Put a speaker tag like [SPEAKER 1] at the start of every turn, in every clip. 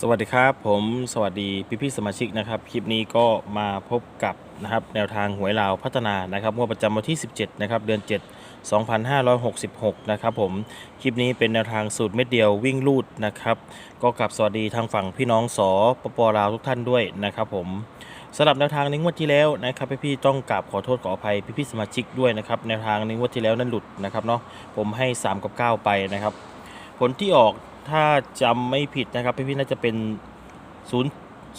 [SPEAKER 1] สวัสดีครับผมสวัสดีพี่พี่สมาชิกนะครับ คลิปนี้ก็มาพบกับนะครับแนวทางหวยลาวพัฒนานะครับงวดประจำวันที่ 17 นะครับ เดือน 7 2566 นะครับผมคลิปนี้เป็นแนวทางสูตรเม็ดเดียววิ่งลูดนะครับ ก็กลับสวัสดีทางฝั่งพี่น้องสปปลาวทุกท่านด้วยนะครับผมสำหรับแนวทางในงวดที่แล้วนะครับพี่ๆต้องกราบขอโทษขออภัยพี่พี่สมาชิกด้วยนะครับแนวทางในงวดที่แล้วนั้นหลุดนะครับเนาะผมให้ 3 กับ 9 ไปนะครับ ผลที่ออก ถ้าจำไม่ผิดนะครับพี่ๆน่าจะเป็น 0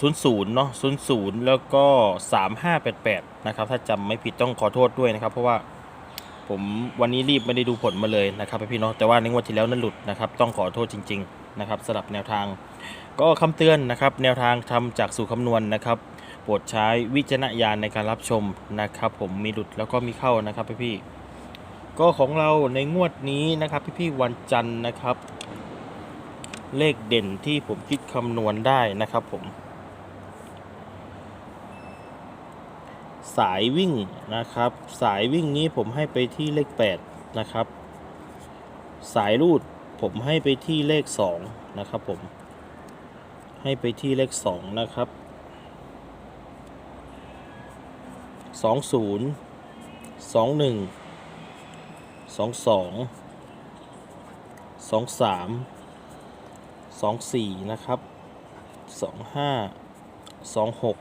[SPEAKER 1] 0 0เนาะ0 0 แล้วก็ 3588 นะครับ ถ้าจำไม่ผิดต้องขอโทษด้วยนะครับ เพราะว่าผมวันนี้รีบไม่ได้ดูผลมาเลยนะครับพี่ๆเนาะแต่ว่าในงวดที่แล้วนั้นหลุดนะครับ ต้องขอโทษจริง ๆ นะครับสำหรับแนวทาง ก็คำเตือนนะครับ แนวทางทำจากสูตรคำนวณนะครับโปรดใช้วิจารณญาณในการรับชมนะครับ ผมมีหลุดแล้วก็มีเข้านะครับพี่ๆก็ของเราในงวดนี้นะครับพี่ๆวันจันทร์นะครับ เลขเด่นที่ผมคิดคำนวณได้นะครับผม สายวิ่งนะครับ สายวิ่งนี้ผมให้ไปที่เลข 8 นะครับ สายรูดผมให้ไปที่เลข 2 นะครับผม ให้ไปที่เลข 2 นะครับ 20 21 22 23 สองสี่นะครับสองห้าสองหก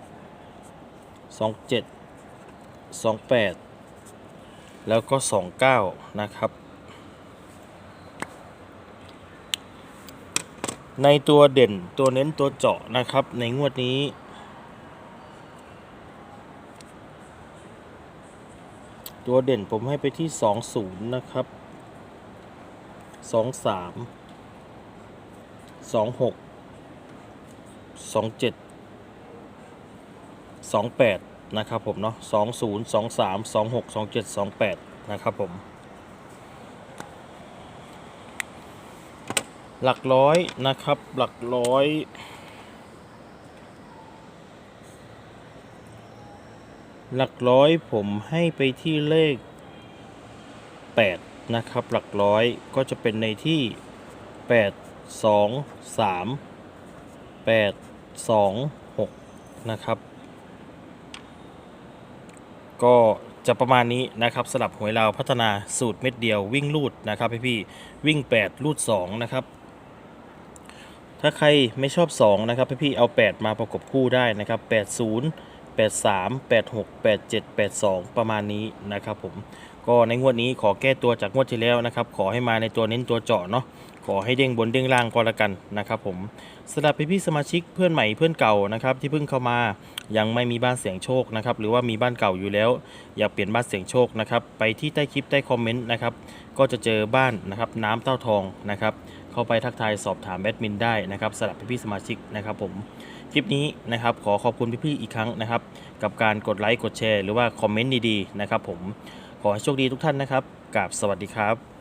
[SPEAKER 1] สองเจ็ดสองแปดแล้วก็สองเก้านะครับ ในตัวเด่นตัวเน้นตัวเจาะนะครับ ในงวดนี้ตัวเด่นผมให้ไปที่สองศูนย์นะครับสอง สองหกสองเจ็ดสองแปดนะครับผมเนาะสองศูนย์สองสามสองหกสองเจ็ดสองแปดนะครับผม หลักร้อยนะครับหลักร้อยหลักร้อยผมให้ไปที่เลข 8 นะครับ หลักร้อยก็จะเป็นในที่ 8 2 3 8 2 6นะครับ ก็จะประมาณนี้นะครับสลับหวยลาวพัฒนาสูตรเม็ดเดียววิ่งลูดนะครับพี่พี่วิ่ง 8 ลูด 2 นะครับ ถ้าใครไม่ชอบ 2 นะครับพี่พี่เอา 8 มาประกบคู่ได้นะครับ 80 83 86 87 82 ประมาณนี้นะครับผม ก็ในงวดนี้ขอแก้ตัวจากงวดที่แล้วนะครับ ขอให้มาในตัวเน้นตัวเจาะเนาะขอให้เด้งบนเด้งล่างก็แล้วกันนะครับผมสำหรับพี่ๆสมาชิกเพื่อนใหม่เพื่อนเก่านะครับที่เพิ่งเข้ามายังไม่มีบ้านเสียงโชคนะครับหรือว่ามีบ้านเก่าอยู่แล้ว อยากเปลี่ยนบ้านเสียงโชคนะครับไปที่ใต้คลิปใต้คอมเมนต์นะครับก็จะเจอบ้านนะครับน้ำเต้าทองนะครับเข้าไปทักทายสอบถามแอดมินได้นะครับสำหรับพี่ๆสมาชิกนะครับผมคลิปนี้นะครับขอขอบคุณพี่ๆอีกครั้งนะครับกับการกดไลค์กดแชร์หรือว่าคอมเมนต์ดีๆนะครับผม ขอให้โชคดีทุกท่านนะครับกราบสวัสดีครับ